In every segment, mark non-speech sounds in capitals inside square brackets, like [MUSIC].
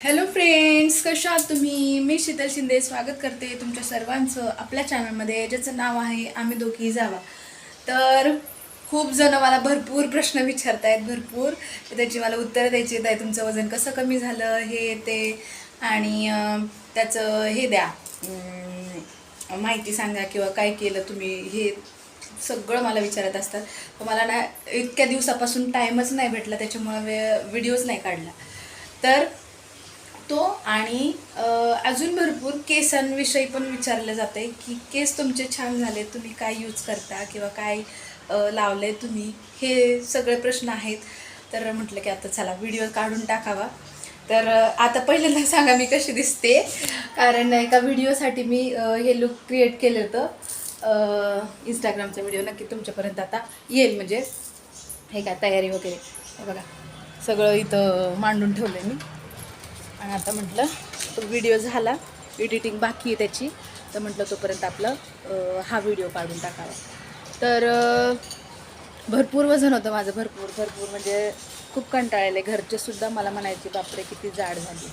Hello friends कशा आहात तुम्ही? मी शीतल शिंदे स्वागत करते तुमच्या सर्वांचं आपल्या चॅनलमध्ये ज्याचं नाव आहे आम्ही दोघी जावा. तर खूप जण मला भरपूर प्रश्न विचारतायत भरपूर. त्याची मला उत्तरं द्यायची आहेत. तुमचं वजन कसं कमी झालं? हे ते. आणि त्याचं हे द्या. माहिती सांगा किंवा काय केलं तुम्ही हे सगळं मला विचारत असतात. मला ना इतक्या दिवसापासून टाईमच नाही भेटला त्याच्यामुळे वे व्हिडिओज नाही काढला. तर तो आणि अजून भरपूर केसांविषयी पण विचारलं जातं आहे की केस तुमचे छान झाले तुम्ही काय यूज करता किंवा काय लावलं आहे तुम्ही? हे सगळे प्रश्न आहेत. तर म्हटलं की आता चला व्हिडिओ काढून टाकावा. तर आता पहिल्यांदा सांगा मी कशी दिसते. कारण एका व्हिडिओसाठी मी हे लुक क्रिएट केलं होतं. इंस्टाग्रामचा व्हिडिओ नक्की तुमच्यापर्यंत आता येईल. म्हणजे हे काय तयारी वगैरे. बघा सगळं इथं मांडून ठेवलं आहे मी. आणि आता म्हटलं तो व्हिडिओ झाला एडिटिंग बाकी आहे त्याची. तर म्हटलं तोपर्यंत आपलं हा व्हिडिओ काढून टाकावा. तर भरपूर वजन होतं माझं भरपूर भरपूर. म्हणजे खूप कंटाळले घरचेसुद्धा मला म्हणायचे बापरे किती जाड झाली.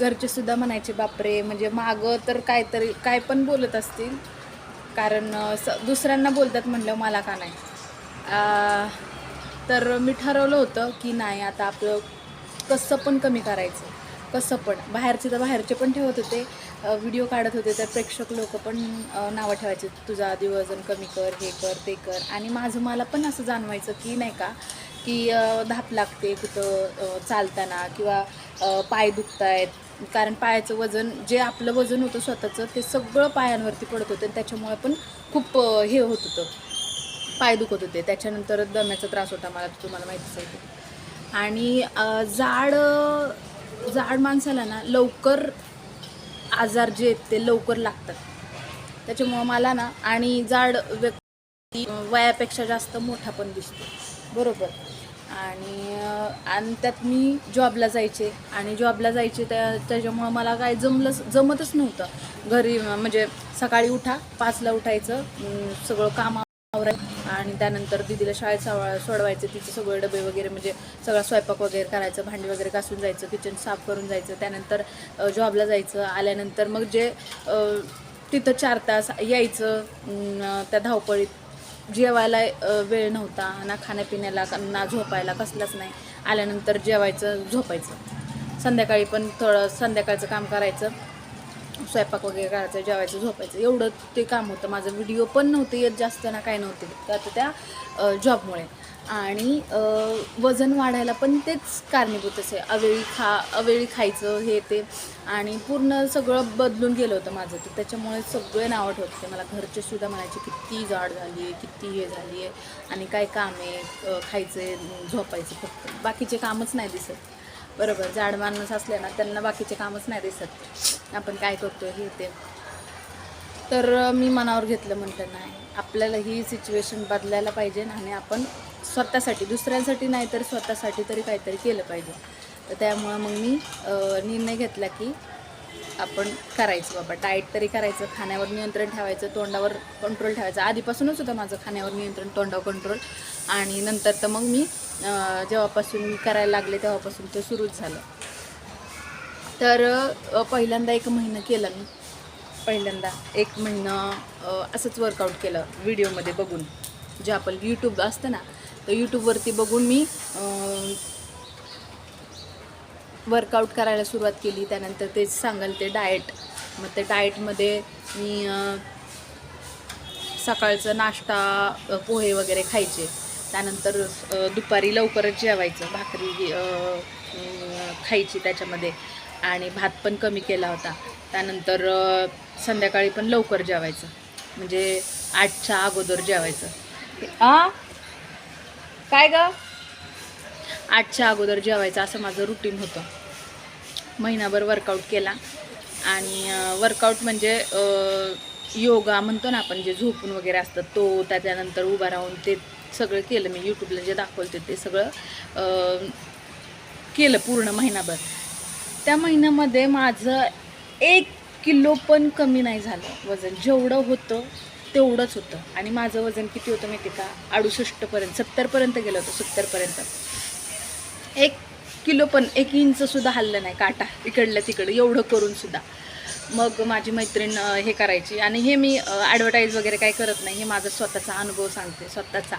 घरचेसुद्धा म्हणायचे बापरे म्हणजे मागं तर काहीतरी काय पण बोलत असतील. कारण स दुसऱ्यांना बोलतात म्हटलं मला का नाही? तर मी ठरवलं होतं की नाही आता आपलं कसं पण कमी करायचं. कसं पण. बाहेरचे तर बाहेरचे पण ठेवत होते. व्हिडिओ काढत होते. तर प्रेक्षक लोक पण नावं ठेवायचे. तुझा आधी वजन कमी कर हे कर ते कर. आणि माझं मला पण असं जाणवायचं की नाही का की धाप लागते कुठं चालताना किंवा पाय दुखत आहेत कारण पायाचं वजन जे आपलं वजन होतं स्वतःचं ते सगळं पायांवरती पडत होतं आणि त्याच्यामुळे पण खूप हे होत होतं. पाय दुखत होते. त्याच्यानंतर दम्याचा त्रास होता. मला तुम्हाला माहितीच आहे आणि जाड जाड माणसाला ना लवकर आजार जे आहेत ते लवकर लागतात. त्याच्यामुळं मला ना आणि जाड व्यक्ती वयापेक्षा जास्त मोठा पण दिसतो. बरोबर? आणि आणि त्यात मी जॉबला जायचे आणि जॉबला जायचे त्या त्याच्यामुळं मला काय जमलंच जमतच नव्हतं. घरी म्हणजे सकाळी उठा पाचला उठायचं सगळं काम आणि त्यानंतर दिदीला शाळेत सोडवायचं. तिचे सगळे डबे वगैरे म्हणजे सगळा स्वयंपाक वगैरे करायचं. भांडी वगैरे घासून जायचं. किचन साफ करून जायचं. त्यानंतर जॉबला जायचं. आल्यानंतर मग जे तिथं चार तास यायचं. त्या धावपळीत जेवायला वेळ नव्हता. ना खाण्यापिण्याला ना झोपायला कसलाच नाही. आल्यानंतर जेवायचं झोपायचं. संध्याकाळी पण थोडं संध्याकाळचं काम करायचं. स्वयंपाक वगैरे करायचं जेवायचं झोपायचं. एवढं ते काम होतं. माझं व्हिडिओ पण नव्हते येत जास्त ना काय नव्हते. तर आता त्या जॉबमुळे आणि वजन वाढायला पण तेच कारणीभूत असे अवेळी खा अवेळी खायचं हे ते. आणि पूर्ण सगळं बदलून गेलं होतं माझं. तर त्याच्यामुळे सगळे नावं ठेवत. होते मला घरचे सुद्धा म्हणायचे किती जाड झाली आहे किती हे झाली आहे. आणि काय काम आहे खायचं झोपायचं फक्त. बाकीचे कामच नाही दिसत. बरोबर जाड माणूस असले ना त्यांना बाकीचे कामच नाही दिसत. आपण काय करतो हे ते. तर मी मनावर घेतलं म्हटलं नाही आपल्याला ही सिच्युएशन बदलायला पाहिजे आणि आपण स्वतःसाठी दुसऱ्यांसाठी नाही तर स्वतःसाठी तरी काहीतरी केलं पाहिजे. तर त्यामुळं मग मी निर्णय घेतला की आपण करायचं बाबा. डाएट तरी करायचं खाण्यावर नियंत्रण ठेवायचं तोंडावर कंट्रोल ठेवायचं. आधीपासूनच होतं माझं खाण्यावर नियंत्रण तोंडावर कंट्रोल आणि नंतर तर मग मी जेव्हापासून करायला लागले तेव्हापासून ते सुरूच झालं. तर पहिल्यांदा एक महिना केलं मी. पहिल्यांदा एक महिना असंच वर्कआउट केलं व्हिडिओमध्ये बघून. जे आपण यूट्यूब असतं ना तर यूट्यूबवरती बघून मी वर्कआउट करायला सुरुवात केली. त्यानंतर तेच सांगाल ते डाएट मग ते डाएटमध्ये मी सकाळचं नाश्ता पोहे वगैरे खायचे. त्यानंतर दुपारी लवकरच जेवायचं. भाकरी खायची त्याच्यामध्ये. आणि भात पण कमी केला होता. त्यानंतर संध्याकाळी पण लवकर जेवायचं. म्हणजे आठच्या अगोदर जेवायचं. आ? काय ग? आठच्या अगोदर जेवायचं असं माझं रुटीन होतं. महिनाभर वर्कआउट केला. आणि वर्कआउट म्हणजे योगा म्हणतो ना आपण जे झोपून वगैरे असतं तो त्याच्यानंतर उभा राहून ते सगळं केलं मी. यूट्यूबला जे दाखवते ते सगळं केलं पूर्ण महिनाभर. त्या महिन्यामध्ये माझं एक किलो पण कमी नाही झालं. वजन जेवढं होतं तेवढंच होतं. आणि माझं वजन किती होतं माहिती का? अडुसष्टपर्यंत सत्तरपर्यंत गेलं होतं सत्तरपर्यंत. एक किलो पण एक इंचसुद्धा हल्लं नाही काटा इकडलं तिकडं एवढं करूनसुद्धा मग माझी मैत्रीण हे करायची. आणि हे मी ॲडव्हर्टाईज वगैरे काही करत नाही. हे माझा स्वतःचा अनुभव सांगते स्वतःचा.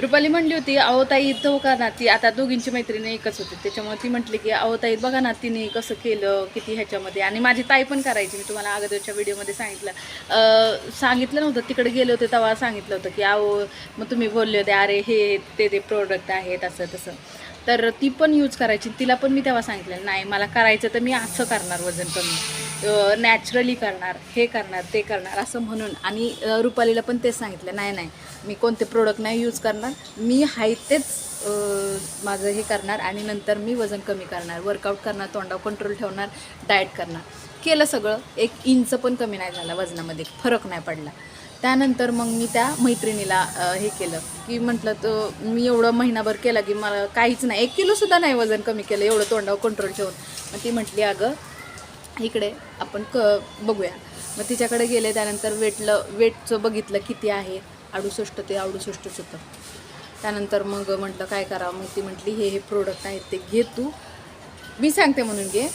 रुपाली म्हणली होती अहो ताई तो हो का ना ती आता दोघींची मैत्रिणी एकच होती. त्याच्यामुळे ती म्हटली की अहो ताई बघा ना तिने कसं केलं किती ह्याच्यामध्ये. आणि माझी ताई पण करायची. मी तुम्हाला अगोदरच्या व्हिडिओमध्ये सांगितलं. सांगितलं नव्हतं. तिकडे गेले होते तेव्हा सांगितलं होतं की अहो मग तुम्ही बोलले होते अरे हे ते ते प्रोडक्ट आहेत असं तसं. तर ती पण यूज करायची. तिला पण मी तेव्हा सांगितलं नाही मला करायचं तर मी असं करणार वजन कमी. नॅचरली करणार हे करणार ते करणार असं म्हणून. आणि रुपालीला पण तेच सांगितलं नाही नाही मी कोणते प्रोडक्ट नाही यूज करणार. मी हाय तेच माझं हे करणार आणि नंतर मी वजन कमी करणार वर्कआउट करणार तोंडावर कंट्रोल ठेवणार डाएट करणार. केलं सगळं. एक इंच पण कमी नाही झाला वजनामध्ये फरक नाही पडला. त्यानंतर मग मी त्या मैत्रिणीला हे केलं की म्हटलं तर मी एवढं महिनाभर केलं की मला काहीच नाही. एक किलोसुद्धा नाही वजन कमी केलं एवढं तोंडावर कंट्रोल ठेवून. मग ती म्हटली अगं इकडे आपण क बघूया. मग तिच्याकडे गेले त्यानंतर वेटलं वेटचं बघितलं किती आहे. अडुसष्ट ते अडुसष्टच होतं. त्यानंतर मग म्हटलं काय करावं? मग ती म्हटली हे हे प्रोडक्ट आहेत ते घे तू. मी सांगते म्हणून घे.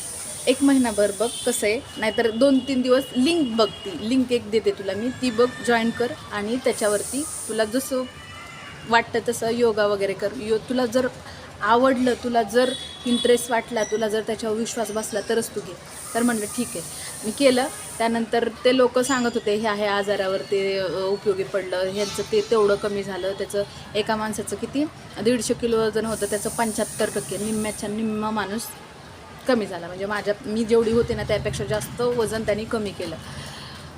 एक महिनाभर बघ कसं आहे. नाहीतर दोन तीन दिवस लिंक बघ ती लिंक एक देते तुला मी. ती बघ जॉईन कर आणि त्याच्यावरती तुला जसं वाटतं तसं योगा वगैरे कर. यो तुला जर आवडलं तुला जर इंटरेस्ट वाटला तुला जर त्याच्यावर विश्वास बसला तरच तू घे. तर म्हणलं ठीक आहे. मी केलं. त्यानंतर ते लोक सांगत होते ह्या ह्या आजारावर ते उपयोगी पडलं. ह्यांचं ते तेवढं कमी झालं. त्याचं एका माणसाचं किती? दीडशे किलो वजन होतं. त्याचं पंच्याहत्तर टक्के. निम्म्याच्या निम्मा माणूस कमी झाला. म्हणजे माझ्या मी जेवढी होते ना त्यापेक्षा जास्त वजन त्यांनी कमी केलं.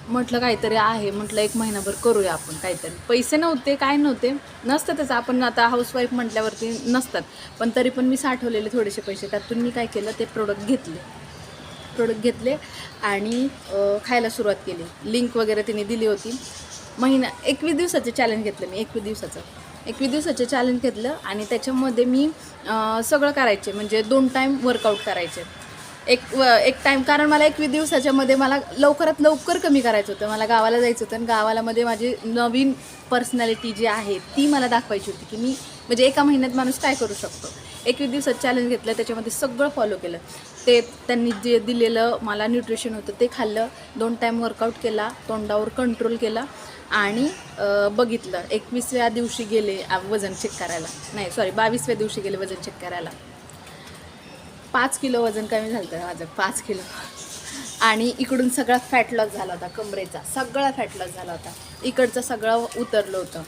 म्हटलं काहीतरी आहे म्हटलं एक महिनाभर करूया आपण काहीतरी. पैसे नव्हते काय नव्हते नसतं त्याचं. आपण आता हाऊसवाईफ म्हटल्यावरती नसतात. पण तरी पण मी साठवलेले थोडेसे पैसे. त्यातून मी काय केलं ते प्रोडक्ट घेतले. प्रोडक्ट घेतले आणि खायला सुरुवात केली. लिंक वगैरे तिने दिली होती. महिना एकवीस दिवसाचे चॅलेंज घेतलं मी एकवीस दिवसाचं. एकवीस दिवसाचे चॅलेंज घेतलं आणि त्याच्यामध्ये मी सगळं करायचे. म्हणजे दोन टाईम वर्कआउट करायचे. एक व एक टाईम कारण मला एकवीस दिवसाच्यामध्ये मला लवकरात लवकर कमी करायचं होतं. मला गावाला जायचं होतं आणि गावाला मध्ये माझी नवीन पर्सनॅलिटी जी आहे ती मला दाखवायची होती की मी म्हणजे एका महिन्यात माणूस काय करू शकतो. एकवीस दिवसात चॅलेंज घेतलं त्याच्यामध्ये सगळं फॉलो केलं. ते त्यांनी जे दिलेलं मला न्यूट्रिशन होतं ते खाल्लं. दोन टाईम वर्कआउट केला तोंडावर कंट्रोल केला आणि बघितलं. एकवीसव्या दिवशी गेले वजन चेक करायला. नाही सॉरी बावीसव्या दिवशी गेले वजन चेक करायला. पाच किलो वजन कमी झालं होतं माझं पाच किलो. आणि इकडून सगळा फॅट लॉस झाला होता कमरेचा सगळा फॅट लॉस झाला होता. इकडचं सगळं उतरलं होतं.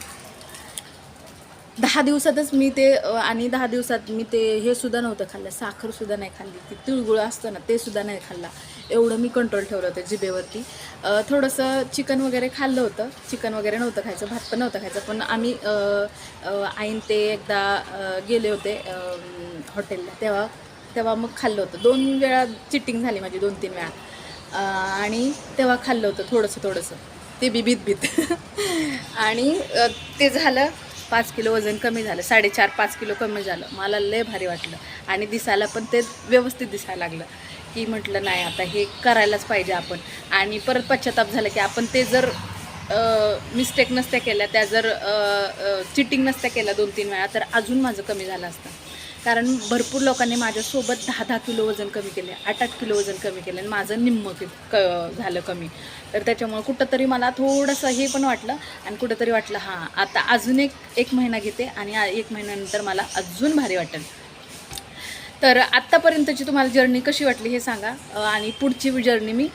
दहा दिवसातच मी ते आणि दहा दिवसात मी ते हे सुद्धा नव्हतं खाल्लं साखरसुद्धा नाही खाल्ली ती तिळगुळ असतं ना ते सुद्धा नाही खाल्ला. एवढं मी कंट्रोल ठेवलं होतं जिबेवरती थोडंसं चिकन वगैरे खाल्लं होतं. चिकन वगैरे नव्हतं खायचं भात पण नव्हतं खायचं पण आम्ही आईन ते एकदा गेले होते हॉटेलला. तेव्हा तेव्हा मग खाल्लं होतं. दोन वेळा चिटिंग झाली माझी दोन तीन वेळा. आणि तेव्हा खाल्लं होतं थोडंसं थोडंसं. ते बी बीत बीत [LAUGHS] आणि ते झालं पाच किलो वजन कमी झालं. साडेचार पाच किलो कमी झालं. मला लय भारी वाटलं. आणि दिसायला पण ते व्यवस्थित दिसायला लागलं. की म्हटलं नाही आता हे करायलाच पाहिजे आपण. आणि परत पश्चाताप झाला की आपण ते जर मिस्टेक नसत्या केल्या त्या जर चिटिंग नसत्या केल्या दोन तीन वेळा तर अजून माझं कमी झालं असतं. कारण भरपूर लोकांनी माझ्यासोबत दहा दहा किलो वजन कमी केले आठ आठ किलो वजन कमी केलं आणि माझं निम्म क झालं कमी. तर त्याच्यामुळं कुठंतरी मला थोडंसं हे पण वाटलं आणि कुठंतरी वाटलं हां आता अजून एक एक महिना घेते आणि एक महिन्यानंतर मला अजून भारी वाटेल. तर आत्तापर्यंतची तुम्हाला जर्नी कशी वाटली हे सांगा. आणि पुढची जर्नी मी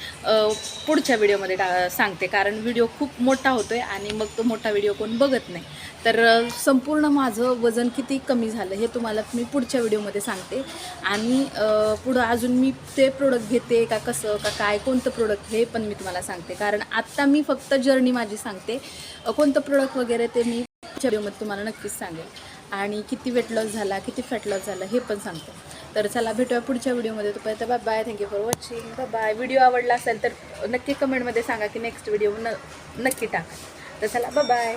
पुढच्या व्हिडिओमध्ये टा सांगते. कारण व्हिडिओ खूप मोठा होतो आहे आणि मग तो मोठा व्हिडिओ कोण बघत नाही. तर संपूर्ण माझं वजन किती कमी झालं हे तुम्हाला मी पुढच्या व्हिडिओमध्ये सांगते. आणि पुढं अजून मी ते प्रोडक्ट घेते का कसं का काय कोणतं प्रोडक्ट हे पण मी तुम्हाला सांगते. कारण आत्ता मी फक्त जर्नी माझी सांगते. कोणतं प्रोडक्ट वगैरे ते मी व्हिडिओमध्ये तुम्हाला नक्कीच सांगेल. आणि किती वेट लॉस झाला किती फॅट लॉस झाला हे पण सांगते. तर चला भेटूया पुढच्या व्हिडिओमध्ये. तोपर्यंत bye bye thank you for watching bye bye video आवडला असेल तर नक्की कमेंटमध्ये सांगा की नेक्स्ट व्हिडिओ न नक्की टाका. तर चला बाय बाय